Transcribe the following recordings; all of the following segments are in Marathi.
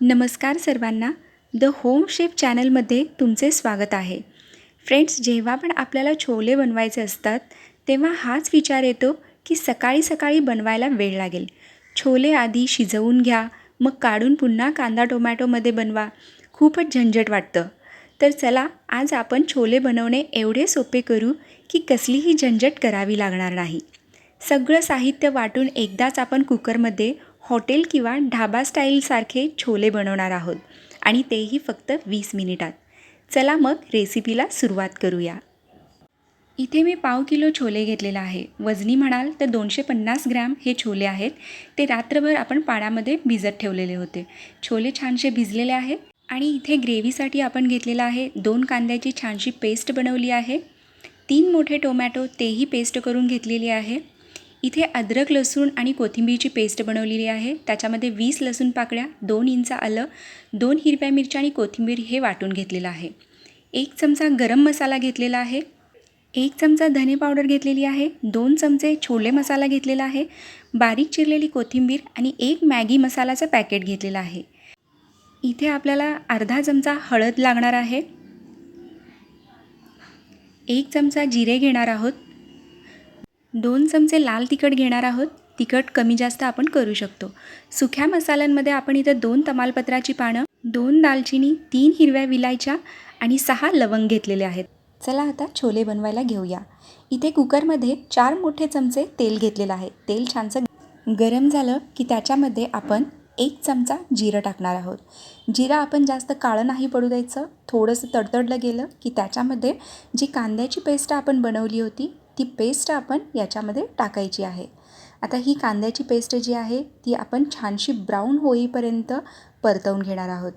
नमस्कार सर्वांना द होम शेफ चॅनलमध्ये तुमचे स्वागत आहे. फ्रेंड्स जेव्हा पण आपल्याला छोले बनवायचे असतात तेव्हा हाच विचार येतो की सकाळी सकाळी बनवायला वेळ लागेल. छोले आधी शिजवून घ्या मग काढून पुन्हा कांदा टोमॅटोमध्ये बनवा. खूपच झंझट वाटतं. तर चला आज आपण छोले बनवणे एवढे सोपे करू की कसलीही झंझट करावी लागणार नाही. सगळं साहित्य वाटून एकदाच आपण कुकरमध्ये हॉटेल किंवा ढाबा स्टाईलसारखे छोले बनवणार आहोत. आणि तेही फक्त वीस मिनिटात. चला मग रेसिपीला सुरुवात करूया. इथे मी पाव किलो छोले घेतलेला आहे. वजनी म्हणाल तर दोनशे पन्नास ग्रॅम हे छोले आहेत. ते रात्रभर आपण पाण्यामध्ये भिजत ठेवलेले होते. छोले छानसे भिजलेले आहेत. आणि इथे ग्रेव्हीसाठी आपण घेतलेला आहे दोन कांद्याची छानशी पेस्ट बनवली आहे. तीन मोठे टोमॅटो तेही पेस्ट करून घेतलेली आहे. इथे अद्रक लसूण आणि कोथिंबीरची पेस्ट बनवलेली आहे. त्याच्यामध्ये वीस लसूण पाकळ्या दोन इंच आलं दोन हिरव्या मिरच्या आणि कोथिंबीर हे वाटून घेतलेलं आहे. एक चमचा गरम मसाला घेतलेला आहे. एक चमचा धने पावडर घेतलेली आहे. दोन चमचे छोले मसाला घेतलेला आहे. बारीक चिरलेली कोथिंबीर आणि एक मॅगी मसालाचं पॅकेट घेतलेलं आहे. इथे आपल्याला अर्धा चमचा हळद लागणार आहे. एक चमचा जिरे घेणार आहोत. दोन चमचे लाल तिखट घेणार आहोत. तिखट कमी जास्त आपण करू शकतो. सुख्या मसाल्यांमध्ये आपण इथं दोन तमालपत्राची पानं दोन दालचिनी तीन हिरव्या विलायच्या आणि सहा लवंग घेतलेले आहेत. चला आता छोले बनवायला घेऊया. इथे कुकरमध्ये चार मोठे चमचे तेल घेतलेलं आहे. तेल छानसं गरम झालं की त्याच्यामध्ये आपण एक चमचा जिरं टाकणार आहोत. जिरं आपण जास्त काळं नाही पडू द्यायचं. थोडंसं तडतडलं गेलं की त्याच्यामध्ये जी कांद्याची पेस्ट आपण बनवली होती ती पेस्ट आपण याच्यामध्ये टाकायची आहे. आता ही कांद्याची पेस्ट जी आहे ती आपण छानशी ब्राऊन होईपर्यंत परतवून घेणार आहोत.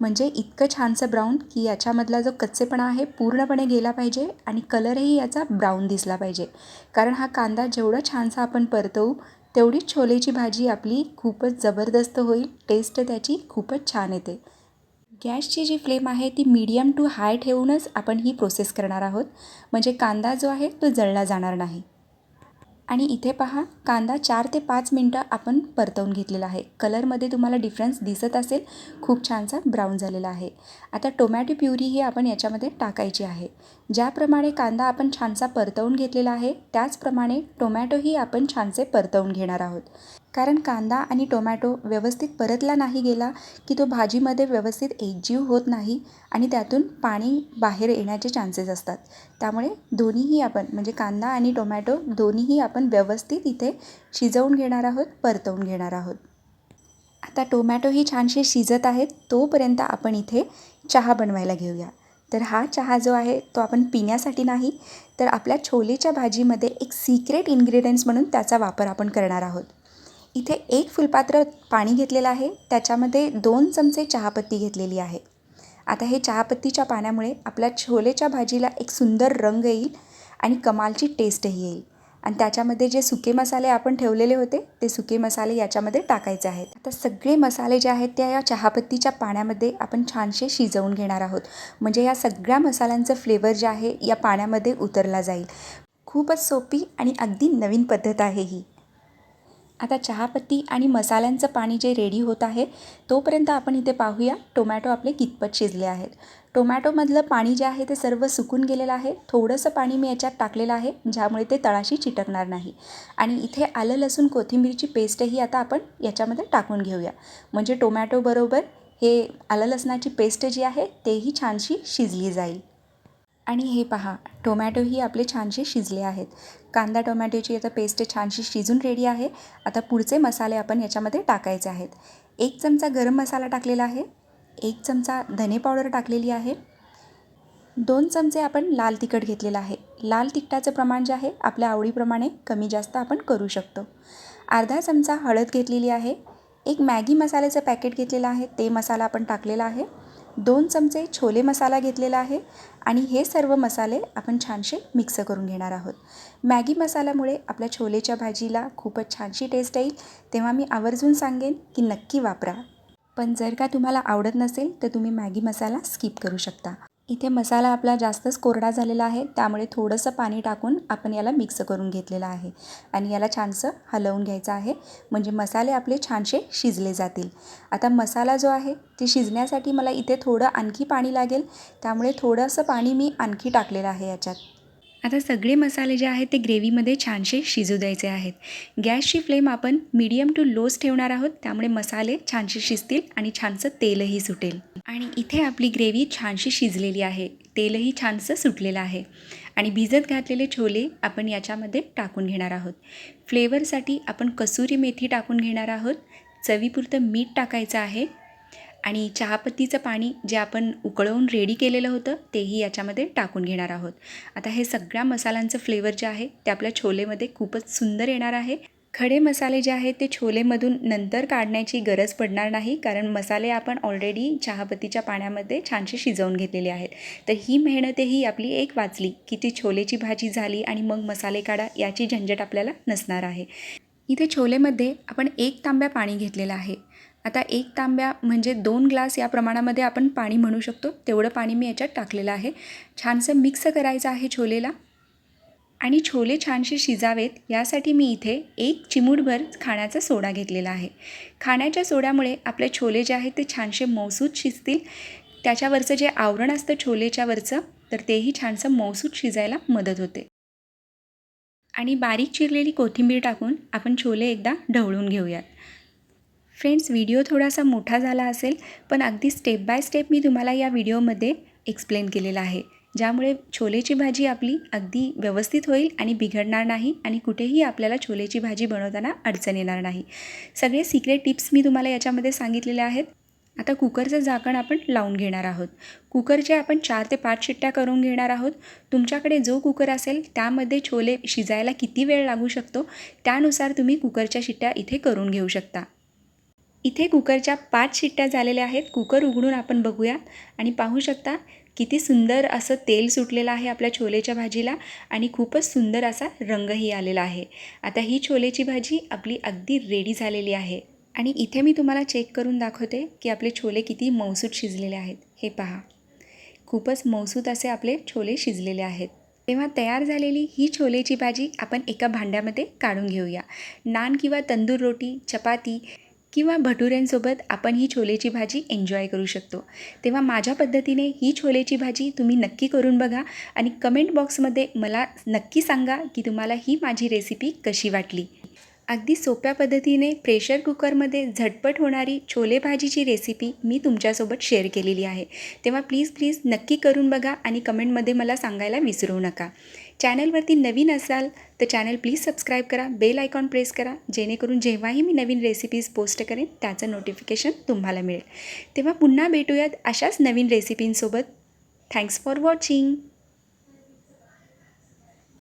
म्हणजे इतकं छानसं ब्राऊन की याच्यामधला जो कच्चेपणा आहे पूर्णपणे गेला पाहिजे आणि कलरही याचा ब्राऊन दिसला पाहिजे. कारण हा कांदा जेवढा छानसा आपण परतवू तेवढीच छोलेची भाजी आपली खूपच जबरदस्त होईल टेस्ट त्याची खूपच छान येते. गॅसची जी फ्लेम आहे ती मीडियम टू हाय ठेवूनच आपण ही प्रोसेस करणार आहोत. म्हणजे कांदा जो आहे तो जळला जाणार नाही. आणि इथे पहा कांदा चार ते पाच मिनटं आपण परतवून घेतलेला आहे. कलरमध्ये तुम्हाला डिफरन्स दिसत असेल. खूप छानसा ब्राऊन झालेला आहे. आता टोमॅटो प्युरी ही आपण याच्यामध्ये टाकायची आहे. ज्याप्रमाणे कांदा आपण छानसा परतवून घेतलेला आहे त्याचप्रमाणे टोमॅटोही आपण छानसे परतवून घेणार आहोत. कारण कांदा आणि टोमॅटो व्यवस्थित परतला नाही गेला की तो भाजीमध्ये व्यवस्थित एकजीव होत नाही आणि त्यातून पाणी बाहेर येण्याचे चान्सेस असतात. त्यामुळे दोन्हीही आपण म्हणजे कांदा आणि टोमॅटो दोन्हीही आपण व्यवस्थित इथे शिजवून घेणार आहोत परतवून घेणार आहोत. आता टोमॅटोही छानसे शिजत आहेत तोपर्यंत आपण इथे चहा बनवायला घेऊया. तर हा चहा जो आहे तो आपण पिण्यासाठी नाही तर आपल्या छोलेच्या भाजीमध्ये एक सिक्रेट इन्ग्रेडियंट्स म्हणून त्याचा वापर आपण करणार आहोत. इथे एक फुलपात्र पाणी घेतलेलं आहे. त्याच्यामध्ये दोन चमचे चहापत्ती घेतलेली आहे. आता हे चहापत्तीच्या पाण्यामुळे आपल्या छोलेच्या भाजीला एक सुंदर रंग येईल आणि कमालची टेस्टही येईल. आणि त्याच्यामध्ये जे सुके मसाले आपण ठेवलेले होते ते सुके मसाले याच्यामध्ये टाकायचे आहेत. आता सगळे मसाले जे आहेत त्या या चहापत्तीच्या पाण्यामध्ये आपण छानसे शिजवून घेणार आहोत. म्हणजे या सगळ्या मसाल्यांचं फ्लेवर जे आहे या पाण्यामध्ये उतरला जाईल. खूपच सोपी आणि अगदी नवीन पद्धत आहे ही. आता चहापत्ती आणि मसाल्यांचं पाणी जे रेडी होत आहे तोपर्यंत आपण इथे पाहूया टोमॅटो आपले कितपत शिजले आहेत. टोमॅटोमधलं पाणी जे आहे ते सर्व सुकून गेलेलं आहे. थोडंसं पाणी मी याच्यात टाकलेलं आहे ज्यामुळे ते तळाशी चिटकणार नाही. आणि इथे आलं लसूण कोथिंबीरची पेस्टही आता आपण याच्यामध्ये टाकून घेऊया. म्हणजे टोमॅटोबरोबर हे आलं लसणाची पेस्ट जी आहे तेही छानशी शिजली जाईल. आणि हे पहा टोमॅटोही आपले छानसे शिजले आहेत. कांदा टोमॅटोची आता पेस्ट छानशी शिजून रेडी आहे. आता पुढचे मसाले आपण याच्यामध्ये टाकायचे आहेत. एक चमचा गरम मसाला टाकलेला आहे. एक चमचा धने पावडर टाकलेली आहे. दोन चमचे आपण लाल तिखट घेतलेलं आहे. लाल तिखटाचं प्रमाण जे आहे आपल्या आवडीप्रमाणे कमी जास्त आपण करू शकतो. अर्धा चमचा हळद घेतलेली आहे. एक मॅगी मसाल्याचं पॅकेट घेतलेलं आहे. ते मसाला आपण टाकलेला आहे. दोन चमचे छोले मसाला घेतलेला आहे आणि हे सर्व मसाले आपण छानसे मिक्स करून घेणार आहोत. मॅगी मसाल्यामुळे आपल्या छोलेच्या भाजीला खूपच छानशी टेस्ट येईल तेव्हा मी आवर्जून सांगेन की नक्की वापरा. पण जर का तुम्हाला आवडत नसेल तर तुम्ही मॅगी मसाला स्किप करू शकता. इथे मसाला आपला जास्तच कोरडा झालेला आहे त्यामुळे थोडंसं पाणी टाकून आपण याला मिक्स करून घेतलेलं आहे. आणि याला छानसं हलवून घ्यायचं आहे म्हणजे मसाले आपले छानसे शिजले जातील. आता मसाला जो आहे ते शिजण्यासाठी मला इथे थोडं आणखी पाणी लागेल त्यामुळे थोडंसं पाणी मी आणखी टाकलेलं आहे याच्यात. आता सगळे मसाले जे आहेत ते ग्रेव्हीमध्ये छानसे शिजू द्यायचे आहेत. गॅसची फ्लेम आपण मीडियम टू लोच ठेवणार आहोत त्यामुळे मसाले छानसे शिजतील आणि छानसं तेलही सुटेल. आणि इथे आपली ग्रेव्ही छानशी शिजलेली आहे तेलही छानसं सुटलेलं आहे. आणि भिजत घातलेले छोले आपण याच्यामध्ये टाकून घेणार आहोत. फ्लेवरसाठी आपण कसुरी मेथी टाकून घेणार आहोत. चवीपुरतं मीठ टाकायचं आहे. आणि चहापत्तीचं पाणी जे आपण उकळवून रेडी केलेलं होतं तेही याच्यामध्ये टाकून घेणार आहोत. आता हे सगळ्या मसाल्यांचं फ्लेवर जे आहे ते आपल्या छोलेमध्ये खूपच सुंदर येणार आहे. खडे मसाले जे आहेत ते छोलेमधून नंतर काढण्याची गरज पडणार नाही कारण मसाले आपण ऑलरेडी चहापत्तीच्या पाण्यामध्ये छानसे शिजवून घेतलेले आहेत. तर ही मेहनतही आपली एक वाचली की ती छोलेची भाजी झाली आणि मग मसाले काढा याची झंझट आपल्याला नसणार आहे. इथे छोलेमध्ये आपण एक तांब्या पाणी घेतलेलं आहे. आता एक तांब्या म्हणजे दोन ग्लास या प्रमाणामध्ये आपण पाणी म्हणू शकतो. तेवढं पाणी मी याच्यात टाकलेलं आहे. छानसं मिक्स करायचं आहे छोलेला. आणि छोले छानसे शिजावेत. यासाठी मी इथे एक चिमूटभर खाण्याचा सोडा घेतलेला आहे. खाण्याच्या सोड्यामुळे आपले छोले जे आहेत ते छानसे मौसूद शिजतील. त्याच्यावरचं जे आवरण असतं छोलेच्यावरचं तर तेही छानसं मौसूद शिजायला मदत होते. आणि बारीक चिरलेली कोथिंबीर टाकून आपण छोले एकदा ढवळून घेऊयात. फ्रेंड्स व्हिडिओ थोडासा मोठा झाला असेल पण अगदी स्टेप बाय स्टेप मी तुम्हाला या व्हिडिओमध्ये एक्सप्लेन केलेला आहे. ज्यामुळे छोलेची भाजी आपली अगदी व्यवस्थित होईल आणि बिघडणार नाही आणि कुठेही आपल्याला छोलेची भाजी बनवताना अडचण येणार नाही. सगळे सिक्रेट टिप्स मी तुम्हाला याच्यामध्ये सांगितलेले आहेत. आता कुकरचं झाकण आपण लावून घेणार आहोत. कुकरचे आपण चार ते पाच शिट्ट्या करून घेणार आहोत. तुमच्याकडे जो कुकर असेल त्यामध्ये छोले शिजायला किती वेळ लागू शकतो? त्यानुसार तुम्ही कुकरच्या शिट्ट्या इथे करून घेऊ शकता. इथे कुकरच्या पाच शिट्ट्या झालेल्या आहेत. कुकर उघडून आपण बघूया. आणि पाहू शकता किती सुंदर असं तेल सुटलेलं आहे आपल्या छोलेच्या भाजीला आणि खूपच सुंदर असा रंगही आलेला आहे. आता ही छोलेची भाजी आपली अगदी रेडी झालेली आहे. आणि इथे मी तुम्हाला चेक करून दाखवते की आपले छोले किती मऊसूत शिजलेले आहेत. हे पहा. खूपच मऊसूत असे आपले छोले शिजलेले आहेत. तेव्हा तयार झालेली ही छोलेची भाजी आपण एका भांड्यामध्ये काढून घेऊया. नान किंवा तंदूर रोटी चपाती किंवा भटुऱ्यांसोबत आपण ही छोलेची भाजी एन्जॉय करू शकतो. तेव्हा माझ्या पद्धतीने ही छोलेची भाजी तुम्ही नक्की करून बघा आणि कमेंट बॉक्समध्ये मला नक्की सांगा की तुम्हाला ही माझी रेसिपी कशी वाटली. अगदी सोप्या पद्धतीने प्रेशर कुकरमध्ये झटपट होणारी छोले भाजीची रेसिपी मी तुमच्यासोबत शेअर केलेली आहे. तेव्हा प्लीज प्लीज नक्की करून बघा आणि कमेंटमध्ये मला सांगायला विसरू नका. चॅनलवरती नवीन असाल तर चॅनल प्लीज सबस्क्राईब करा बेल आयकॉन प्रेस करा जेणेकरून जेव्हाही मी नवीन रेसिपीज पोस्ट करेन त्याचं नोटिफिकेशन तुम्हाला मिळेल. तेव्हा पुन्हा भेटूयात अशाच नवीन रेसिपींसोबत थँक्स फॉर वॉचिंग